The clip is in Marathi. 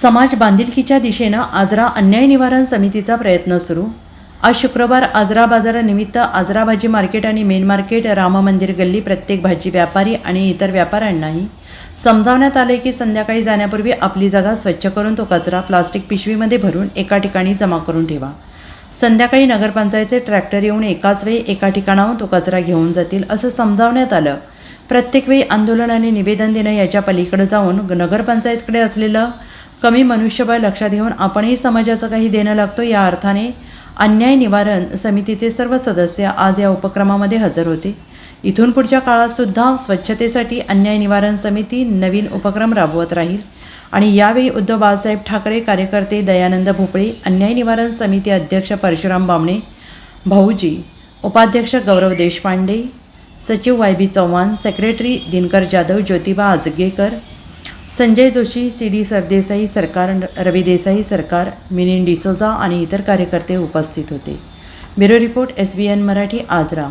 समाज बांधिलकीच्या दिशेनं आजरा अन्याय निवारण समितीचा प्रयत्न सुरू. आज शुक्रवार आजरा बाजारानिमित्त आजरा भाजी मार्केट आणि मेन मार्केट राम मंदिर गल्ली प्रत्येक भाजी व्यापारी आणि इतर व्यापाऱ्यांनाही समजावण्यात आले की संध्याकाळी जाण्यापूर्वी आपली जागा स्वच्छ करून तो कचरा प्लास्टिक पिशवीमध्ये भरून एका ठिकाणी जमा करून ठेवा. संध्याकाळी नगरपंचायतचे ट्रॅक्टर येऊन एकाच वेळी एका ठिकाणाहून तो कचरा घेऊन जातील असं समजावण्यात आलं. प्रत्येक वेळी आंदोलन आणि निवेदन देणं याच्या पलीकडे जाऊन नगरपंचायतकडे असलेलं कमी मनुष्यबळ लक्षात घेऊन आपणही समाजाचं काही देणं लागतो या अर्थाने अन्याय निवारण समितीचे सर्व सदस्य आज या उपक्रमामध्ये हजर होते. इथून पुढच्या काळातसुद्धा स्वच्छतेसाठी अन्याय निवारण समिती नवीन उपक्रम राबवत राहील. आणि यावेळी उद्धव बाळासाहेब ठाकरे कार्यकर्ते दयानंद भोपळे अन्याय निवारण समिती अध्यक्ष परशुराम बामणे भाऊजी उपाध्यक्ष गौरव देशपांडे सचिव Y B Chavan secretary Dinkar Jadhav Jyotiba Ajgekar Sanjay Joshi C D Sardesai सरकार रवी देसाई सरकार मिनिन डिसोजा आणि इतर कार्यकर्ते उपस्थित होते. Bureau report S B N Marathi Ajara.